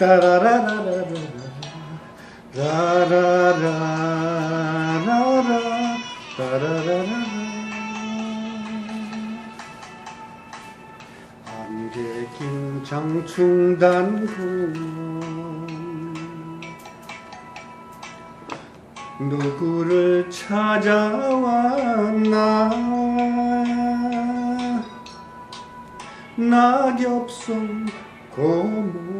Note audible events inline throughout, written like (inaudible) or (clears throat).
따라라라라라 라라라라라 따라라라라 안개 낀 장충단 공원 누구를 찾아왔나 낙엽송 고목을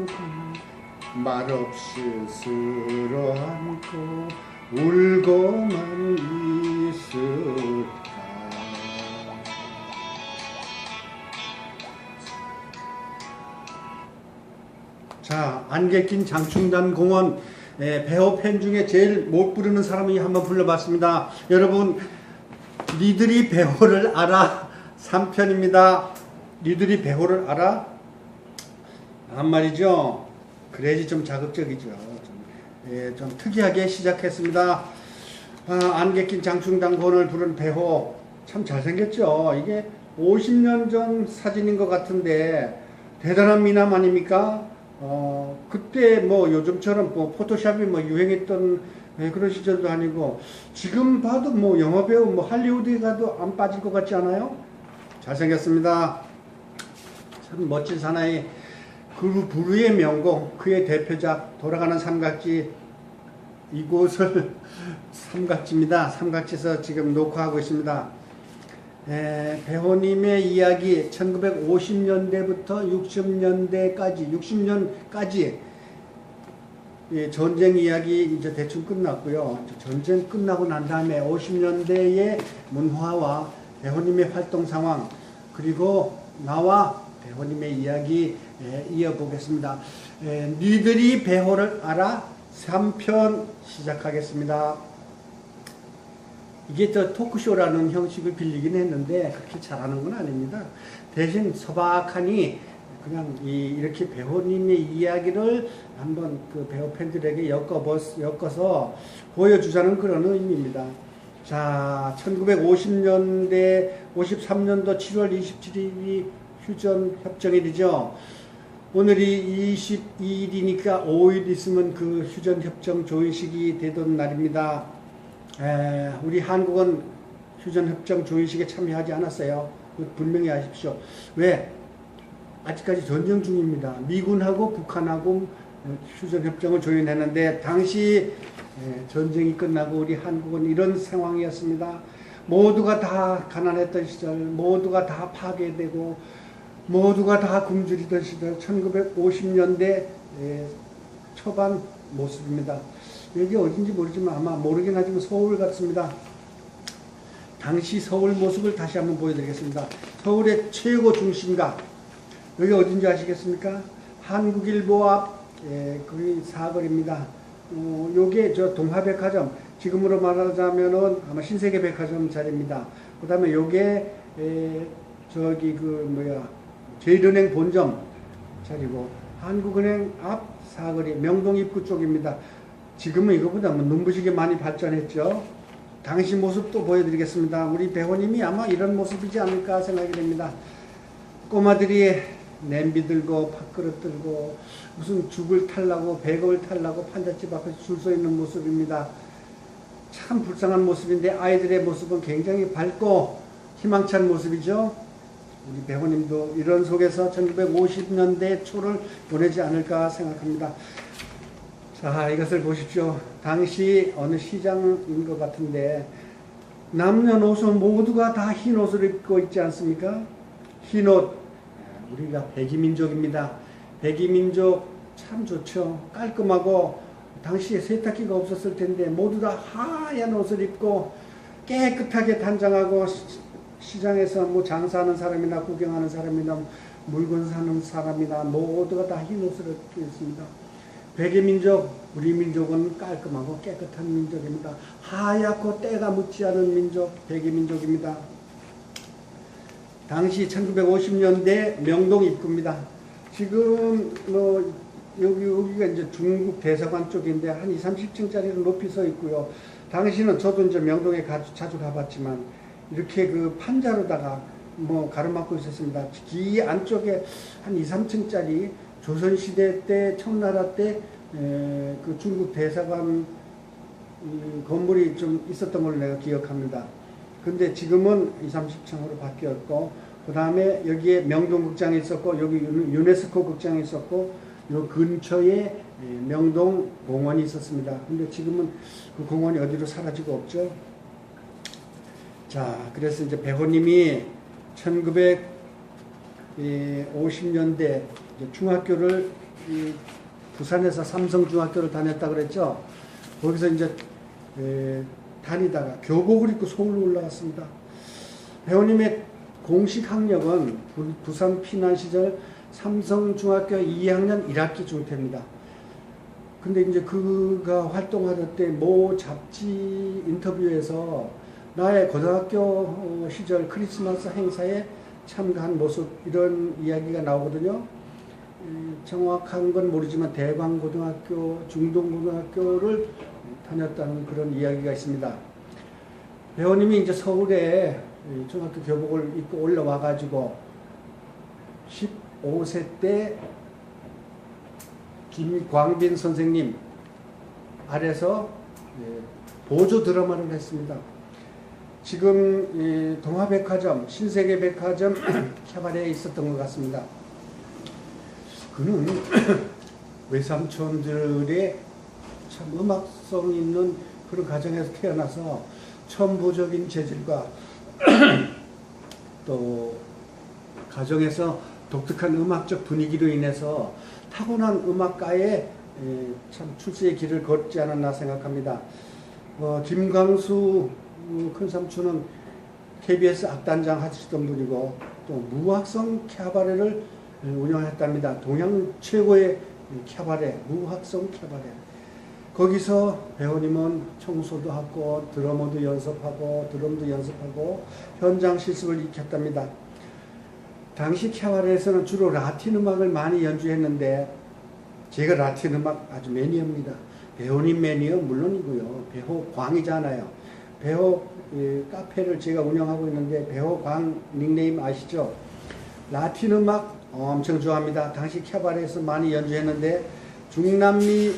말없이 쓸어 안고 울고만 있을까 자 안개 낀 장충단 공원 예, 배우 팬 중에 제일 못 부르는 사람이 한번 불러봤습니다. 여러분 니들이 배우를 알아 3편입니다. 니들이 배우를 알아? 한 말이죠. 그래야지 좀 자극적이죠. 좀, 예, 좀 특이하게 시작했습니다. 아, 안개 낀 장충단 공원을 부른 배우 참 잘생겼죠. 이게 50년 전 사진인 것 같은데 대단한 미남 아닙니까? 어, 그때 뭐 요즘처럼 뭐 포토샵이 뭐 유행했던 예, 그런 시절도 아니고 지금 봐도 뭐 영화배우 뭐 할리우드에 가도 안 빠질 것 같지 않아요? 잘생겼습니다. 참 멋진 사나이 그 부르의 명곡 그의 대표작 돌아가는 삼각지 이곳을 (laughs) 삼각지입니다. 삼각지에서 지금 녹화하고 있습니다. 에, 배우님의 이야기 1950년대부터 60년대까지 60년까지 예, 전쟁 이야기 이제 대충 끝났고요. 전쟁 끝나고 난 다음에 50년대의 문화와 배우님의 활동 상황 그리고 나와 배우님의 이야기 예, 이어보겠습니다. 에, 니들이 배우를 알아 3편 시작하겠습니다. 이게 저 토크쇼라는 형식을 빌리긴 했는데 그렇게 잘하는 건 아닙니다. 대신 소박하니 그냥 이, 이렇게 배우님의 이야기를 한번 그 배우 팬들에게 엮어 엮어서 보여주자는 그런 의미입니다. 자, 1950년대 53년도 7월 27일이 휴전 협정일이죠. 오늘이 22일이니까 5일 있으면 그 휴전 협정 조의식이 되던 날입니다. 에, 우리 한국은 휴전 협정 조의식에 참여하지 않았어요. 분명히 아십시오. 왜? 아직까지 전쟁 중입니다. 미군하고 북한하고 휴전 협정을 조인했는데 당시 전쟁이 끝나고 우리 한국은 이런 상황이었습니다. 모두가 다 가난했던 시절, 모두가 다 파괴되고 모두가 다 굶주리던 시절 1950년대 초반 모습입니다. 여기 어딘지 모르지만 아마 모르긴 하지만 서울 같습니다. 당시 서울 모습을 다시 한번 보여드리겠습니다. 서울의 최고 중심가 여기 어딘지 아시겠습니까? 한국일보 앞 예, 그 사거리입니다. 어, 요게 저 동화백화점 지금으로 말하자면은 아마 신세계백화점 자리입니다. 그 다음에 요게 에, 저기 그 뭐야 제일은행 본점 자리고 한국은행 앞 사거리 명동 입구 쪽입니다. 지금은 이거보다 뭐 눈부시게 많이 발전했죠. 당시 모습도 보여드리겠습니다. 우리 배우님이 아마 이런 모습이지 않을까 생각이 됩니다. 꼬마들이 냄비 들고 밥그릇 들고 무슨 죽을 탈라고 배급을 탈라고 판잣집 앞에 줄서 있는 모습입니다. 참 불쌍한 모습인데 아이들의 모습은 굉장히 밝고 희망찬 모습이죠. 우리 배우님도 이런 속에서 1950년대 초를 보내지 않을까 생각합니다. 자, 이것을 보십시오. 당시 어느 시장인 것 같은데 남녀노소 모두가 다 흰 옷을 입고 있지 않습니까? 흰 옷. 우리가 백이민족입니다. 백이민족 참 좋죠. 깔끔하고 당시에 세탁기가 없었을 텐데 모두 다 하얀 옷을 입고 깨끗하게 단장하고 시장에서 뭐 장사하는 사람이나 구경하는 사람이나 물건 사는 사람이나 모두가 다 흰 옷을 입고 있습니다. 백의 민족, 우리 민족은 깔끔하고 깨끗한 민족입니다. 하얗고 때가 묻지 않은 민족, 백의 민족입니다. 당시 1950년대 명동 입구입니다. 지금 뭐 여기 여기가 이제 중국 대사관 쪽인데 한 2, 30층짜리로 높이 서 있고요. 당시는 저도 이제 명동에 가, 자주 가봤지만 이렇게 그 판자로다가 뭐 가로막고 있었습니다. 기 안쪽에 한 2, 3층짜리 조선시대 때, 청나라 때, 에, 그 중국 대사관 이 건물이 좀 있었던 걸로 내가 기억합니다. 근데 지금은 2, 30층으로 바뀌었고, 그 다음에 여기에 명동극장이 있었고, 여기 유- 유네스코 극장이 있었고, 요 근처에 에, 명동 공원이 있었습니다. 근데 지금은 그 공원이 어디로 사라지고 없죠. 자, 그래서 이제 배호님이 1950년대 중학교를 이 부산에서 삼성중학교를 다녔다 그랬죠. 거기서 이제 에, 다니다가 교복을 입고 서울로 올라갔습니다. 배우님의 공식 학력은 부- 부산 피난 시절 삼성중학교 2학년 1학기 중퇴입니다. 근데 이제 그가 활동하던 때 모 잡지 인터뷰에서 나의 고등학교 어, 시절 크리스마스 행사에 참가한 모습 이런 이야기가 나오거든요. 음, 정확한 건 모르지만 대광고등학교, 중동고등학교를 다녔다는 그런 이야기가 있습니다. 배우님이 이제 서울에 이 중학교 교복을 입고 올라와 가지고 15세 때 김광빈 선생님 아래서 예, 보조 드라마를 했습니다. 지금 이 동화백화점, 신세계백화점 (clears throat) 캐바레에 있었던 것 같습니다. 그는 (clears throat) 외삼촌들의 참 음악성 있는 그런 가정에서 태어나서 천부적인 재질과 (clears throat) 또 가정에서 독특한 음악적 분위기로 인해서 타고난 음악가에 에, 참 출세의 길을 걷지 않았나 생각합니다. 어, 김광수 음, 큰 삼촌은 KBS 악단장 하시던 분이고 또 무학성 캐바레를 운영했답니다. 동양 최고의 캐바레, 무학성 캐바레. 거기서 배우님은 청소도 하고 드러머도 연습하고 드럼도 연습하고 현장 실습을 익혔답니다. 당시 캐바레에서는 주로 라틴 음악을 많이 연주했는데 제가 라틴 음악 아주 매니어입니다. 배우님 매니어 물론이고요. 배우 광이잖아요. 배우 예, 카페를 제가 운영하고 있는데 배우 광 닉네임 아시죠? 라틴 음악 엄청 좋아합니다. 당시 캐바레에서 많이 연주했는데 중남미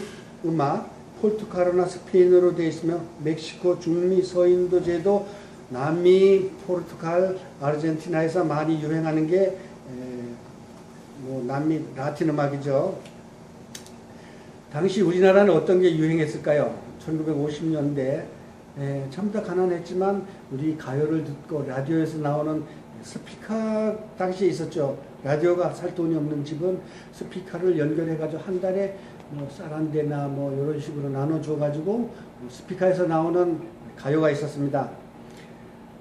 음악 포르투갈어나 스페인어로 되어 있으며 멕시코, 중미, 서인도 제도 남미, 포르투갈, 아르헨티나에서 많이 유행하는 게 에, 뭐 남미 라틴 음악이죠. 당시 우리나라는 어떤 게 유행했을까요? 1950년대 참더 가난했지만 우리 가요를 듣고 라디오에서 나오는 스피커 당시에 있었죠. 라디오가 살 돈이 없는 집은 스피커를 연결해가지고 한 달에 뭐 쌀한 대나 뭐 이런 식으로 나눠줘가지고 스피커에서 나오는 가요가 있었습니다.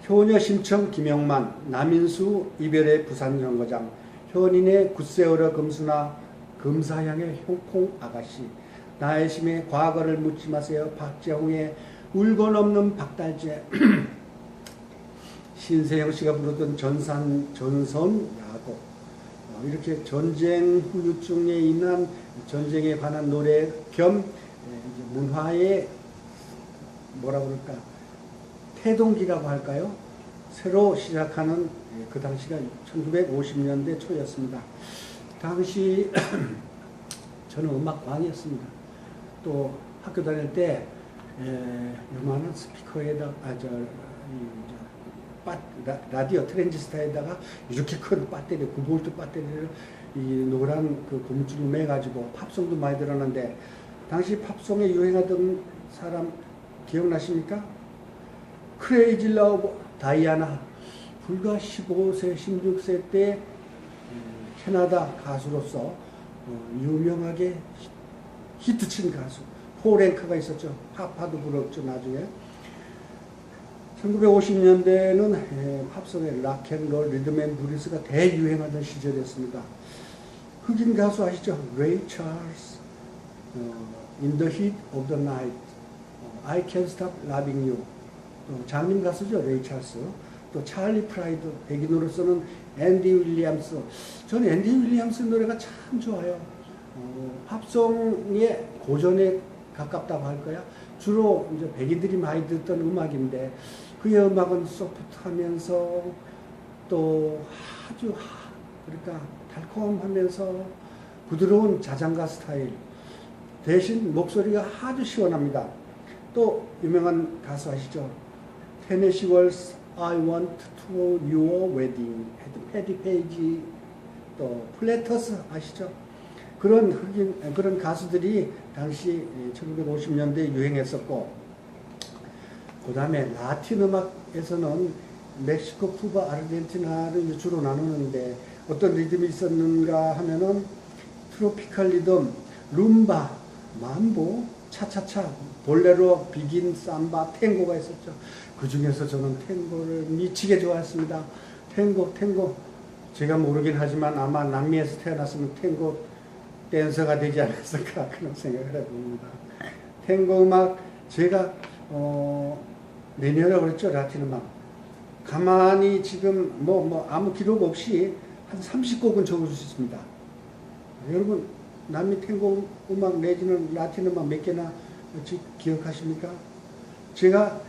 효녀 심청 김영만, 남인수 이별의 부산정거장, 현인의 굳세어려 금수나 금사향의 홍콩 아가씨, 나의 심의 과거를 묻지 마세요 박재홍의 울고 넘는 박달재, (clears throat) 신세영 씨가 부르던 전산 전선 야곡 어, 이렇게 전쟁 후유증에 인한 전쟁에 관한 노래 겸 에, 이제 문화의 뭐라 그럴까 태동기라고 할까요? 새로 시작하는 예, 그 당시가 1950년대 초였습니다. 당시 (clears throat) 저는 음악광이었습니다. 또 학교 다닐 때 에, 요만한 스피커에다 아저 라디오 트랜지스타에다가 이렇게 큰 배터리 9볼트 배터리를 이 노란 그 고무줄을 매 가지고 팝송도 많이 들었는데 당시 팝송에 유행하던 사람 기억나십니까? 크레이지 러브 다이아나 불과 15세 16세 때 음, 캐나다 가수로서 어, 유명하게 히트친 가수 포랭크가 있었죠. 파파도 불렀죠 나중에. 1950년대는 팝송의 락앤롤, 리듬앤 브루스가 대유행하던 시절이었습니다. 흑인 가수 아시죠? 레이 찰스, 어, In the Heat of the Night, 어, I Can't Stop Loving You, 또 장님 가수죠, 레이 찰스. 또 찰리 프라이드, 백인으로서는 앤디 윌리엄스. 저는 앤디 윌리엄스 노래가 참 좋아요. 어, 팝송의 고전에 가깝다고 할 거야. 주로 이제 백인들이 많이 듣던 음악인데 그의 음악은 소프트하면서 또 아주 그러니까 달콤하면서 부드러운 자장가 스타일. 대신 목소리가 아주 시원합니다. 또 유명한 가수 아시죠? 테네시 월스 I want to your wedding. 패디 페이지 또 플래터스 아시죠? 그런 흑인 그런 가수들이 당시 1950년대에 유행했었고 그 다음에 라틴 음악에서는 멕시코, 쿠바, 아르헨티나를 주로 나누는데 어떤 리듬이 있었는가 하면은 트로피칼 리듬, 룸바, 만보, 차차차, 볼레로, 비긴, 삼바, 탱고가 있었죠. 그 중에서 저는 탱고를 미치게 좋아했습니다. 탱고, 탱고. 제가 모르긴 하지만 아마 남미에서 태어났으면 탱고 댄서가 되지 않았을까 그런 생각을 해봅니다. 탱고 음악 제가 어, 내년이라고 그랬죠 라틴 음악. 가만히 지금 뭐, 뭐 아무 기록 없이 한 30곡은 적어줄 수 있습니다. 여러분 남미 탱고 음악 내지는 라틴 음악 몇 개나 지- 기억하십니까? 제가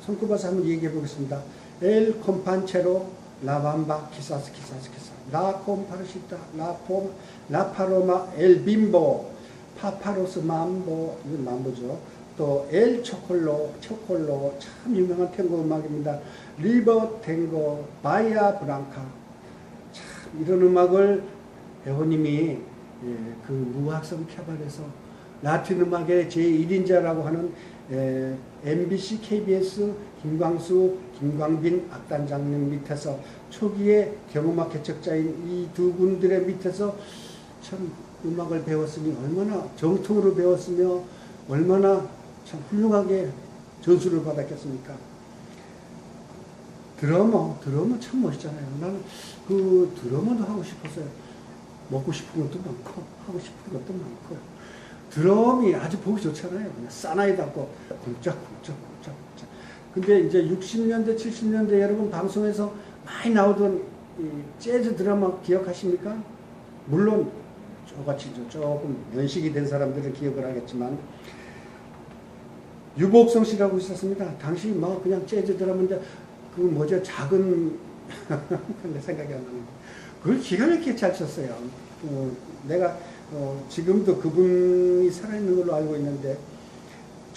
손꼽아서 한번 얘기해 보겠습니다. 엘 콤판체로 라밤바 키사스 키사스 키사 라 콤파르시타 라폼 라파로마 엘 빔보 파파로스 mambo 이건 mambo죠. 또 엘 초콜로 초콜로 참 유명한 탱고 음악입니다. 리버 탱고 바이아 브랑카 참 이런 음악을 배우님이 예, 그 무학성 캐발에서 라틴 음악의 제1인자라고 하는 예, MBC, KBS 김광수, 김광빈 악단장님 밑에서 초기에 경음악 개척자인 이 두 분들의 밑에서 참 음악을 배웠으니 얼마나 정통으로 배웠으며 얼마나 참 훌륭하게 전수를 받았겠습니까? 드러머, 드러머 참 멋있잖아요. 나는 그 드러머도 하고 싶었어요. 먹고 싶은 것도 많고, 하고 싶은 것도 많고. 드럼이 아주 보기 좋잖아요. 그냥 쿵짝, 쿵짝. 근데 이제 60년대, 70년대 여러분 방송에서 많이 나오던 이 재즈 드라마 기억하십니까? 물론 저같이 좀 조금 연식이 된 사람들은 기억을 하겠지만, 유복성 씨라고 있었습니다. 당시 뭐 그냥 재즈 드라마인데 그 뭐죠 작은 (laughs) 근데 생각이 안 나는 그걸 기가 막히게 잘 쳤어요. 어, 내가 어, 지금도 그분이 살아있는 걸로 알고 있는데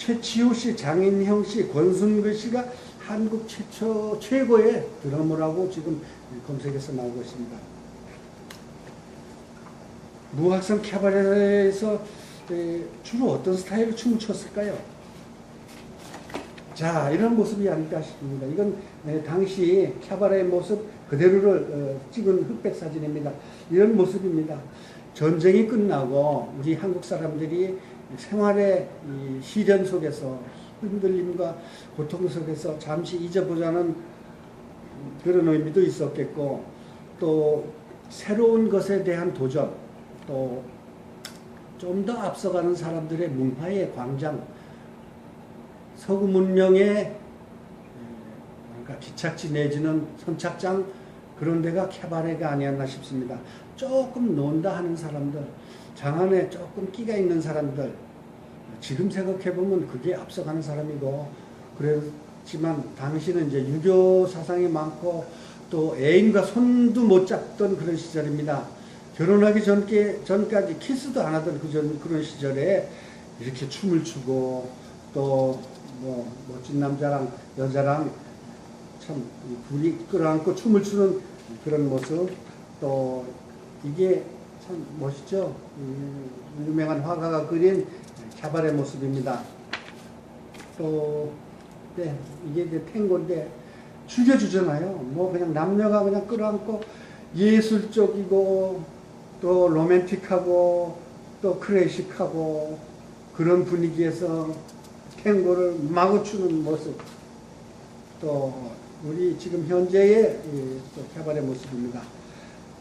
최치호 씨, 장인형 씨, 권순글 씨가 한국 최초 최고의 드러머라고 지금 검색해서 나오고 있습니다. 무학성 캐바레에서 에, 주로 어떤 스타일로 춤을 췄을까요? 자, 이런 모습이 아닐까 싶습니다. 이건 에, 당시 캐바레의 모습 그대로를 어, 찍은 흑백 사진입니다. 이런 모습입니다. 전쟁이 끝나고 우리 한국 사람들이 생활의 이 시련 속에서 흔들림과 고통 속에서 잠시 잊어보자는 그런 의미도 있었겠고 또 새로운 것에 대한 도전 또 좀 더 앞서가는 사람들의 문화의 광장 서구 문명의 뭔가 기착지 내지는 선착장 그런 데가 캐바레가 아니었나 싶습니다. 조금 논다 하는 사람들, 장안에 조금 끼가 있는 사람들, 지금 생각해보면 그게 앞서가는 사람이고, 그랬지만 당시는 이제 유교 사상이 많고, 또 애인과 손도 못 잡던 그런 시절입니다. 결혼하기 전께, 전까지 키스도 안 하던 그 전, 그런 시절에 이렇게 춤을 추고, 또 뭐 멋진 남자랑 여자랑 참 둘이 끌어안고 춤을 추는 그런 모습 또 이게 참 멋있죠. 음, 유명한 화가가 그린 캐바레 모습입니다. 또 네, 이게 이제 탱고인데 죽여주잖아요. 뭐 그냥 남녀가 그냥 끌어안고 예술적이고 또 로맨틱하고 또 클래식하고 그런 분위기에서 탱고를 마구 추는 모습 또 우리 지금 현재의 캐바레 모습입니다.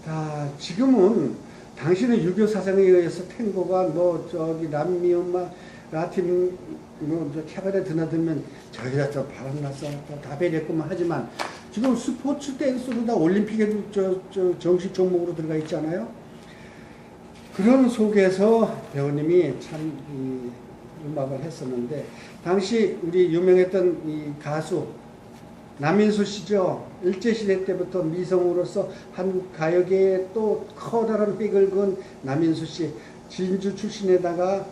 자, 지금은 당신의 유교 사상에 의해서 탱고가 뭐 저기 남미 음악, 라틴 뭐저 캐바레 드나들면 저기다 저 바람나서 또 다베렸구만 하지만 지금 스포츠 댄스로 다 올림픽에도 저, 저 정식 종목으로 들어가 있잖아요. 그런 속에서 배우님이 참 이 음악을 했었는데 당시 우리 유명했던 이 가수 남인수 씨죠. 일제시대 때부터 미성으로서 한국 가요계에 또 커다란 획을 그은 남인수 씨. 진주 출신에다가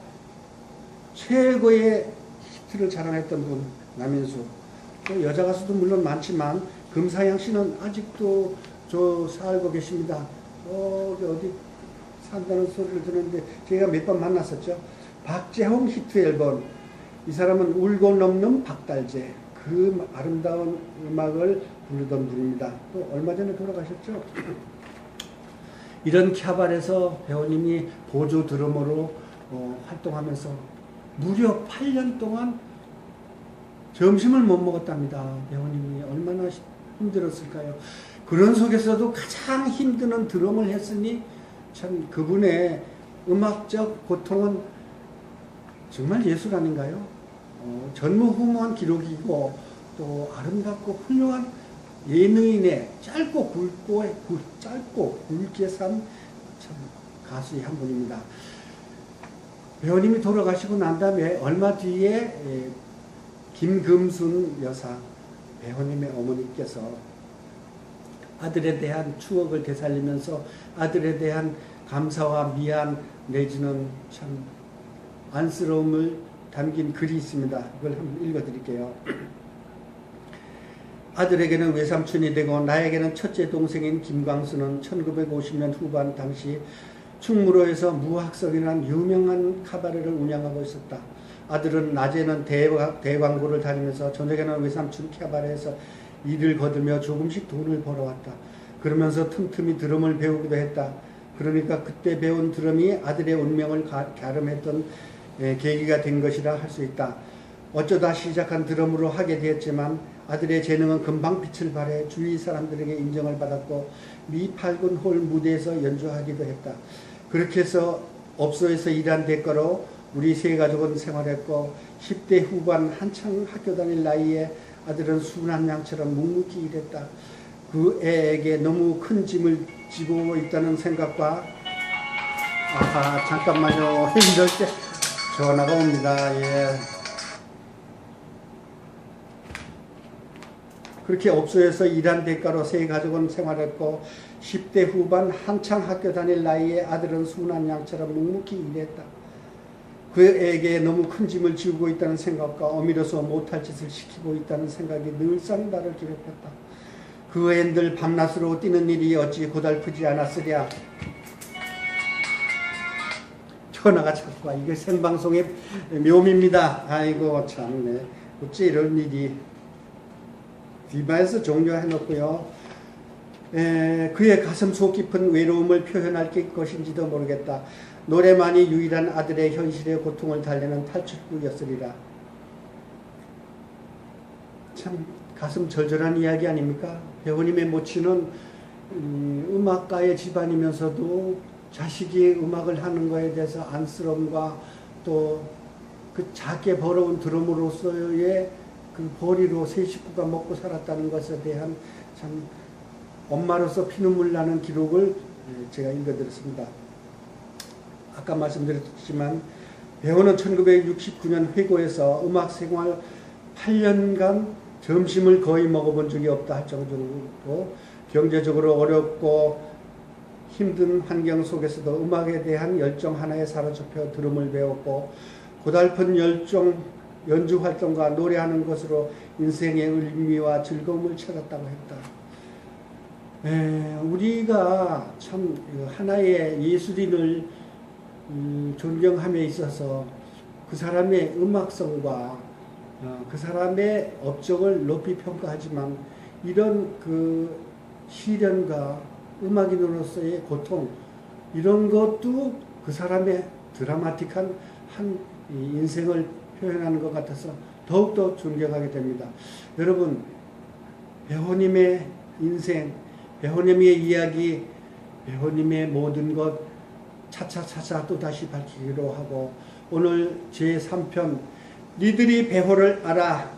최고의 히트를 자랑했던 분, 남인수. 또 여자 가수도 물론 많지만 금사양 씨는 아직도 저 살고 계십니다. 저기 어디 산다는 소리를 듣는데 제가 몇 번 만났었죠. 박재홍 히트 앨범. 이 사람은 울고 넘는 박달재. 그 아름다운 음악을 부르던 분입니다. 또 얼마 전에 돌아가셨죠. 이런 캬발에서 배우님이 보조 드러머로 어, 활동하면서 무려 8년 동안 점심을 못 먹었답니다. 배우님이 얼마나 힘들었을까요? 그런 속에서도 가장 힘드는 드럼을 했으니 참 그분의 음악적 고통은 정말 예술 아닌가요? 어, 전무후무한 기록이고 또 아름답고 훌륭한 예능인의 짧고 굵고 굵, 짧고 굵게 산 참 가수의 한 분입니다. 배우님이 돌아가시고 난 다음에 얼마 뒤에 예, 김금순 여사 배우님의 어머니께서 아들에 대한 추억을 되살리면서 아들에 대한 감사와 미안 내지는 참 안쓰러움을 담긴 글이 있습니다. 이걸 한번 읽어드릴게요. 아들에게는 외삼촌이 되고 나에게는 첫째 동생인 김광수는 1950년 후반 당시 충무로에서 무학석이라는 유명한 카바레를 운영하고 있었다. 아들은 낮에는 대화, 대광고를 다니면서 저녁에는 외삼촌 카바레에서 일을 거두며 조금씩 돈을 벌어왔다. 그러면서 틈틈이 드럼을 배우기도 했다. 그러니까 그때 배운 드럼이 아들의 운명을 가, 갸름했던 에, 계기가 된 것이라 할 수 있다. 어쩌다 시작한 드럼으로 하게 되었지만 아들의 재능은 금방 빛을 발해 주위 사람들에게 인정을 받았고 미 팔군 홀 무대에서 연주하기도 했다. 그렇게 해서 업소에서 일한 대가로 우리 세 가족은 생활했고 10대 후반 한창 학교 다닐 나이에 아들은 순한 양처럼 묵묵히 일했다. 그 애에게 너무 큰 짐을 지고 있다는 생각과 아하 잠깐만요 (laughs) 힘들 때 전화가 옵니다. 예. 그렇게 업소에서 일한 대가로 세 가족은 생활했고 10대 후반 한창 학교 다닐 나이에 아들은 순한 양처럼 묵묵히 일했다. 그에게 너무 큰 짐을 지우고 있다는 생각과 어미로서 못할 짓을 시키고 있다는 생각이 늘상 나를 괴롭혔다. 그 앤들 밤낮으로 뛰는 일이 어찌 고달프지 않았으랴. 전화가 자꾸 와. 이게 생방송의 묘미입니다. 아이고 참네. 어찌 이런 일이 디바에서 종료해놓고요. 에, 그의 가슴 속 깊은 외로움을 표현할 게 것인지도 모르겠다. 노래만이 유일한 아들의 현실의 고통을 달래는 탈출구였으리라. 참 가슴 절절한 이야기 아닙니까? 배우님의 모친은 음, 음악가의 집안이면서도 자식이 음악을 하는 것에 대해서 안쓰러움과 또 그 작게 벌어온 드럼으로서의 그 벌이로 세 식구가 먹고 살았다는 것에 대한 참 엄마로서 피눈물 나는 기록을 예, 제가 읽어드렸습니다. 아까 말씀드렸지만 배우는 1969년 회고에서 음악 생활 8년간 점심을 거의 먹어본 적이 없다 할 정도로 경제적으로 어렵고 힘든 환경 속에서도 음악에 대한 열정 하나에 사로잡혀 드럼을 배웠고 고달픈 열정 연주 활동과 노래하는 것으로 인생의 의미와 즐거움을 찾았다고 했다. 에, 우리가 참 하나의 예술인을 음, 존경함에 있어서 그 사람의 음악성과 어, 그 사람의 업적을 높이 평가하지만 이런 그 시련과 음악인으로서의 고통 이런 것도 그 사람의 드라마틱한 한 인생을 표현하는 것 같아서 더욱더 존경하게 됩니다. 여러분 배우님의 인생 배우님의 이야기 배우님의 모든 것 차차차차 또 다시 밝히기로 하고 오늘 제3편 니들이 배호를 알아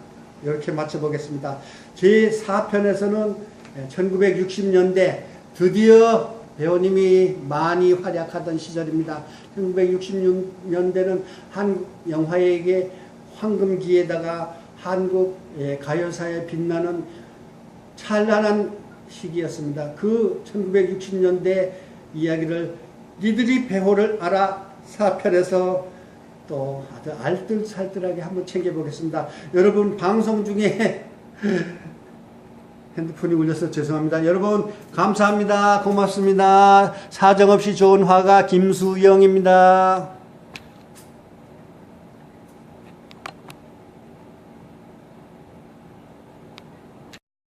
이렇게 맞춰보겠습니다. 제4편에서는 1960년대 드디어 배우님이 많이 활약하던 시절입니다. 1960년대는 한 영화에게 황금기에다가 한국 가요사에 빛나는 찬란한 시기였습니다. 그 1960년대 이야기를 니들이 배호를 알아 사편에서 또 아주 알뜰살뜰하게 한번 챙겨보겠습니다. 여러분 방송 중에 (laughs) 핸드폰이 울려서 죄송합니다. 여러분 감사합니다. 고맙습니다. 사정없이 좋은 화가 김수영입니다.